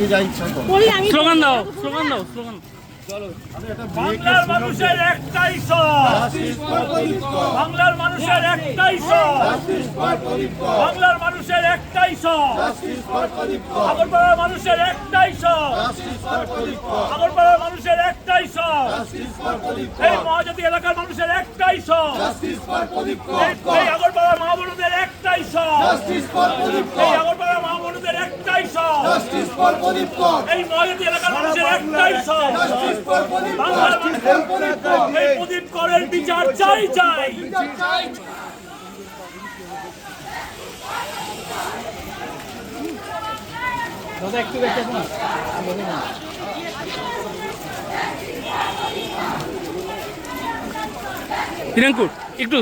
আমি যা ইচ্ছা স্লোগান দাও স্লোগান দাও স্লোগান। বাংলার মানুষের একটাই বাংলার মানুষের একটাই বাংলার মানুষের একটাই আগরপাড়ার মানুষের একটাই সব। আগরপাড়ার মানুষের একটাই সব। এই মহাজাতি এলাকার মানুষের একটাই এই- এই আগরপাড়ার মা বোনদের একটাই এই বোনদের সব। এই এলাকার মানুষের একটাই সব। এই প্রদীপ করের বিচার চাই চাই। তিনাঙ্কুর একটু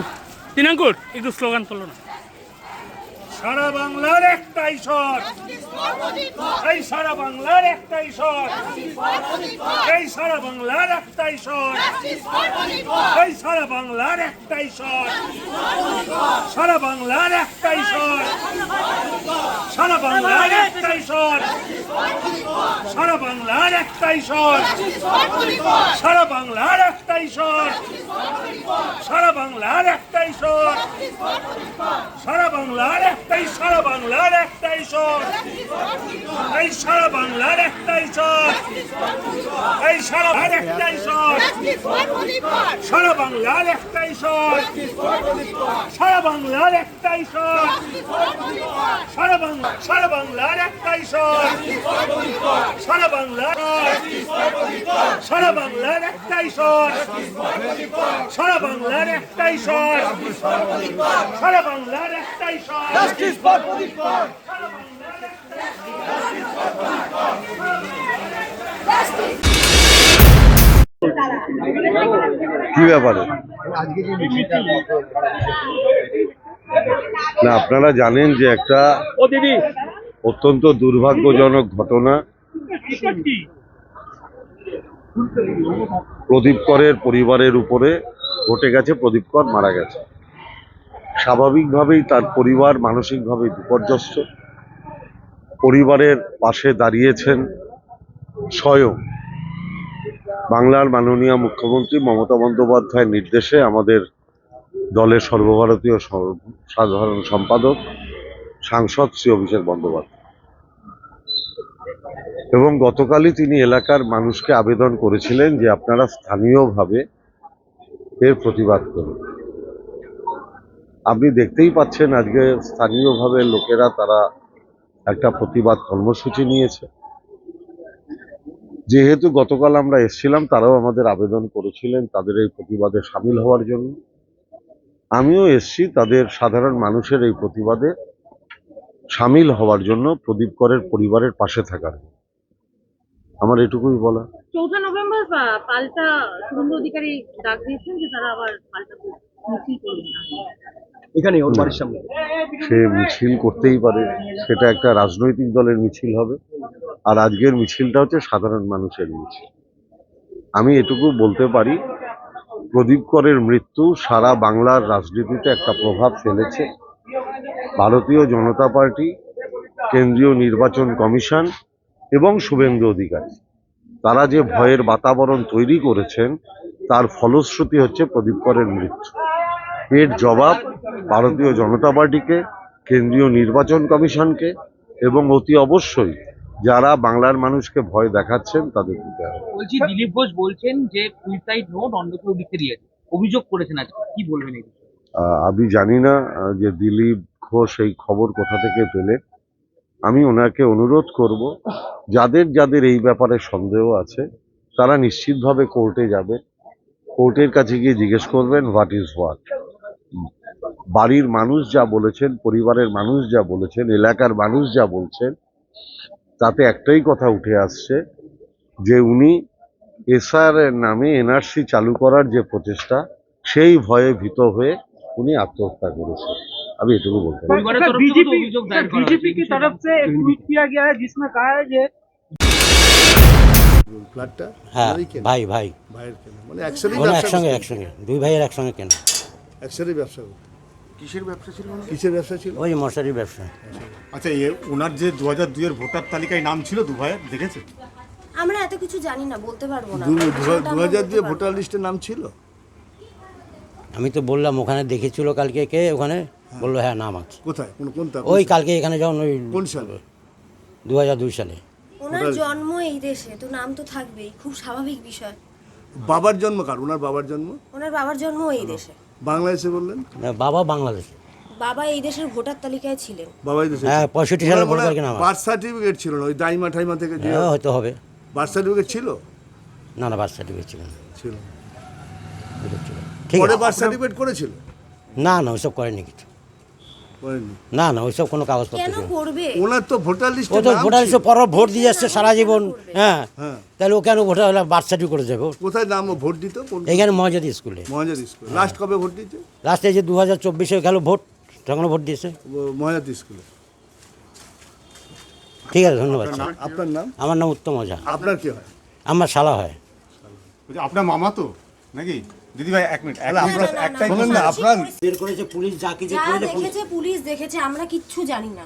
তিনাঙ্কুর একটু স্লোগান তোলো না সারা বাংলার একটাই স্বর। এই সারা বাংলার একটাই স্বর। এই সারা বাংলার একটাই স্বর। এই সারা বাংলার একটাই স্বর। সারা বাংলার একটাই স্বর। সারা বাংলার একটাই স্বর। সারা বাংলার একটাই স্বর। সারা বাংলার একটাই স্বর। সারা বাংলার একটাই স্বর সারা বাংলার একটাই সারা বাংলার একটাই স্বর এই সারা বাংলার একটাই স্বর এই সারা বাংলার একটাই স্বর সারা বাংলার একটাই স্বর সারা বাংলার একটাই স্বর সারা বাংলা সারা বাংলার একটাই স্বর সারা বাংলার সারা বাংলার একটাই স্বর সারা বাংলার একটাই স্বর সারা বাংলার একটাই স্বর কি ব্যাপারে? না আপনারা জানেন যে একটা অত্যন্ত দুর্ভাগ্যজনক ঘটনা প্রদীপ করের পরিবারের উপরে ঘটে গেছে, প্রদীপ কর মারা গেছে। স্বাভাবিকভাবেই তার পরিবার মানসিকভাবে বিপর্যস্ত। পরিবারের পাশে দাঁড়িয়েছেন স্বয়ং বাংলার মাননীয় মুখ্যমন্ত্রী মমতা বন্দ্যোপাধ্যায়ের নির্দেশে আমাদের দলের সর্বভারতীয় সর- সাধারণ সম্পাদক, সাংসদ শ্রী অভিষেক বন্দ্যোপাধ্যায়। এবং গতকালই তিনি এলাকার মানুষকে আবেদন করেছিলেন যে আপনারা স্থানীয়ভাবে এর প্রতিবাদ করুন। আপনি দেখতেই পাচ্ছেন আজকে স্থানীয়ভাবে লোকেরা তারা একটা প্রতিবাদ কর্মসূচি নিয়েছে। যেহেতু গতকাল আমরা এসেছিলাম, তারাও আমাদের আবেদন করেছিলেন তাদের এই প্রতিবাদে সামিল হওয়ার জন্য। আমিও এসছি তাদের সাধারণ মানুষের এই প্রতিবাদে সামিল হওয়ার জন্য প্রদীপ করের পরিবারের পাশে থাকার আমার এটুকুই বলা চৌঠা নভেম্বর পাল্টা শুভেন্দু অধিকারী ডাক দিয়েছেন যে তারা আবার পাল্টা মিছিল করবেন এখানে ওর বাড়ির সামনে। সে মিছিল করতেই পারে। সেটা একটা রাজনৈতিক দলের মিছিল হবে। আর আজকের মিছিলটা হচ্ছে সাধারণ মানুষের মিছিল। আমি এটুকু বলতে পারি প্রদীপ করের মৃত্যু সারা বাংলার রাজনীতিতে একটা প্রভাব ফেলেছে। ভারতীয় জনতা পার্টি কেন্দ্রীয় নির্বাচন কমিশন এবং শুভেন্দু অধিকারী। তারা যে ভয়ের বাতাবরণ তৈরি করেছেন তার ফলশ্রুতি হচ্ছে প্রদীপ করের মৃত্যু। এর জবাব ভারতীয় জনতা পার্টিকে কেন্দ্রীয় নির্বাচন কমিশনকে এবং অতি অবশ্যই যারা বাংলার মানুষকে ভয় দেখাচ্ছেন তাদের দিতে হবে। বলছি দিলীপ ঘোষ বলছেন যে সুইসাইড নোট অন্য কেউ লিখে দিয়েছে। অভিযোগ করেছেন আজকে। কি বলবেন আমি জানি না যে দিলীপ ঘোষ এই খবর কোথা থেকে পেলেন। আমি ওনাকে অনুরোধ করব, যাদের যাদের এই ব্যাপারে সন্দেহ আছে, তারা নিশ্চিতভাবে কোর্টে যাবে। কোর্টের কাছে গিয়ে জিজ্ঞেস করবেন হোয়াট ইজ হোয়াট বাড়ির মানুষ যা বলেছেন, পরিবারের মানুষ যা বলেছেন, এলাকার মানুষ যা বলছেন, তাতে একটাই কথা উঠে আসছে, যে উনি এসআর নামে এনআরসি চালু করার যে প্রচেষ্টা, সেই ভয়ে ভীত হয়ে উনি আত্মহত্যা করেছেন। আমি এটুকু বলতে পারি পরিবারের তরফ থেকে তো অভিযোগ দায়ের করা হয়েছে। बीजेपी की तरफ से एक ट्वीट किया गया है जिसमें कहा है कि ফ্ল্যাটটা হ্যাঁ ওনারই কেনা, ভাই ভাই ভাইয়ের কেনা মানে একসাথে ওরা একসঙ্গে একসঙ্গে দুই ভাইয়ের একসঙ্গে কেন একসাথে ব্যবসা করতো কিসের ব্যবসা ছিল ওনার? কিসের ব্যবসা ছিল ওই মশারির ব্যবসা আচ্ছা এ ওনার যে দু হাজার দুইয়ের ভোটার তালিকায় নাম ছিল দু ভাইয়ের দেখেছে আমরা এত কিছু জানি না বলতে পারবো না দু সেটা আমরা হাজার বলতে দিয়ে পারবো ভোটার লিস্টে নাম ছিল আমি তো বললাম ওখানে দেখেছিল কালকে কে ওখানে বলল হ্যাঁ নাম আছে। কোথায়? কোন কোন ওই কালকে এখানে যখন ওই কোন সালে? দু হাজার দুই সালে। ওনার জন্ম এই দেশে তো নাম তো থাকবেই খুব স্বাভাবিক বিষয়। বাবার জন্ম কার? ওনার বাবার জন্ম? ওনার বাবার জন্ম এই দেশে। বাংলাদেশে বললেন? বাবা বাংলাদেশ। বাবা এই দেশের ভোটার তালিকায় ছিলেন। বাবাই দেশে হ্যাঁ পঁয়ষট্টি সালে ভোট তালিকা নাম বার্থ সার্টিফিকেট ছিল না? ওই দাইমা ঠাইমা থেকে যে হ্যাঁ হয়তো হবে। বার্থ সার্টিফিকেট ছিল? না না বার্থ সার্টিফিকেট ছিল না। ছিল। ঠিক পরে আছে বার্থ সার্টিফিকেট করেছিল? না না ওইসব করেনি কিছু। করেনি না না ওইসব কোনো কাগজপত্র ওনার তো ভোটার ও তো ভোটার লিস্টে পর ভোট দিয়ে আসছে সারা জীবন হ্যাঁ। হ্যাঁ। তাহলে ও কেন ভোটার হলে বার্থ সার্টিফিকেট করে যাবে কোথায় নাম ভোট দিত? কোন এইখানে স্কুলে। মহাজাত স্কুল। লাস্ট কবে ভোট দিতে লাস্টে যে দু হাজার চব্বিশে গেল ভোট তখনও ভোট দিয়েছে। মহাজাত স্কুলে। ঠিক আছে ধন্যবাদ আপনার নাম? আমার নাম উত্তম ওঝা আপনার কি হয়? আমার শালা হয়। আপনার মামা তো নাকি? দিদি ভাই এক মিনিট এক আপনার একটাই বলেন না আপনার বের করেছে পুলিশ যা কিছু করেছে দেখেছে পুলিশ দেখেছে আমরা কিচ্ছু জানি না।